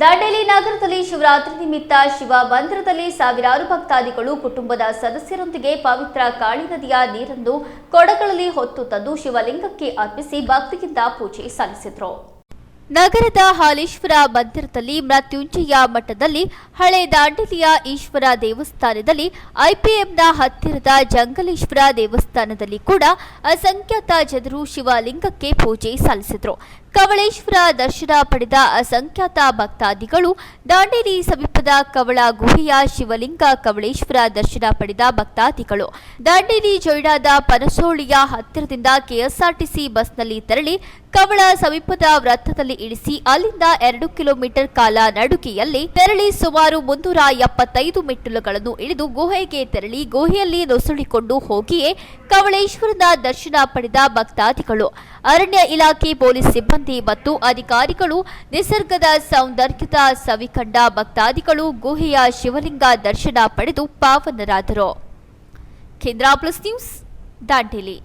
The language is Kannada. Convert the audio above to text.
ದಾಂಡೇಲಿ ನಗರದಲ್ಲಿ ಶಿವರಾತ್ರಿ ನಿಮಿತ್ತ ಶಿವ ಮಂದಿರದಲ್ಲಿ ಸಾವಿರಾರು ಭಕ್ತಾದಿಗಳು ಕುಟುಂಬದ ಸದಸ್ಯರೊಂದಿಗೆ ಪವಿತ್ರ ಕಾಳಿ ನದಿಯ ನೀರನ್ನು ಕೊಡಗಳಲ್ಲಿ ಹೊತ್ತು ತಂದು ಶಿವಲಿಂಗಕ್ಕೆ ಅರ್ಪಿಸಿ ಭಕ್ತಿಯಿಂದ ಪೂಜೆ ಸಲ್ಲಿಸಿದರು. ನಗರದ ಹಾಲೇಶ್ವರ ಮಂದಿರದಲ್ಲಿ ಮೃತ್ಯುಂಜಯ ಮಠದಲ್ಲಿ ಹಳೆ ದಾಂಡೇಲಿಯ ಈಶ್ವರ ದೇವಸ್ಥಾನದಲ್ಲಿ ಐಪಿಎಂನ ಹತ್ತಿರದ ಜಂಗಲೇಶ್ವರ ದೇವಸ್ಥಾನದಲ್ಲಿ ಕೂಡ ಅಸಂಖ್ಯಾತ ಜನರು ಶಿವಲಿಂಗಕ್ಕೆ ಪೂಜೆ ಸಲ್ಲಿಸಿದರು. ಕವಳೇಶ್ವರ ದರ್ಶನ ಪಡೆದ ಅಸಂಖ್ಯಾತ ಭಕ್ತಾದಿಗಳು ದಾಂಡೇಲಿ ಸಮೀಪದ ಕವಳ ಗುಹೆಯ ಶಿವಲಿಂಗ ಕವಳೇಶ್ವರ ದರ್ಶನ ಪಡೆದ ಭಕ್ತಾದಿಗಳು. ದಾಂಡೇಲಿ ಜೊಯ್ಡಾದ ಪನಸೋಳಿಯ ಹತ್ತಿರದಿಂದ ಕೆಎಸ್ಆರ್ಟಿಸಿ ಬಸ್ನಲ್ಲಿ ತೆರಳಿ ಕವಳ ಸಮೀಪದ ವೃತ್ತದಲ್ಲಿ ಇಳಿಸಿ ಅಲ್ಲಿಂದ ಎರಡು ಕಿಲೋಮೀಟರ್ ಕಾಲ ನಡುಕೆಯಲ್ಲಿ ತೆರಳಿ ಸುಮಾರು ಮುನ್ನೂರ ಎಪ್ಪತ್ತೈದು ಮೆಟ್ಟಿಲುಗಳನ್ನು ಇಳಿದು ಗುಹೆಗೆ ತೆರಳಿ ಗುಹೆಯಲ್ಲಿ ನುಸುಳಿಕೊಂಡು ಹೋಗಿಯೇ ಕವಳೇಶ್ವರನ ದರ್ಶನ ಪಡೆದ ಭಕ್ತಾದಿಗಳು. ಅರಣ್ಯ ಇಲಾಖೆ ಪೊಲೀಸ್ ಸಿಬ್ಬಂದಿ ಮತ್ತು ಅಧಿಕಾರಿಗಳು ನಿಸರ್ಗದ ಸೌಂದರ್ಯದ ಸವಿಕಂಡ ಭಕ್ತಾದಿಗಳು ಗುಹೆಯ ಶಿವಲಿಂಗ ದರ್ಶನ ಪಡೆದು ಪಾವನರಾದರು. ಕೇಂದ್ರ ಪ್ಲಸ್ ನ್ಯೂಸ್ ದಾಂಡೇಲಿ.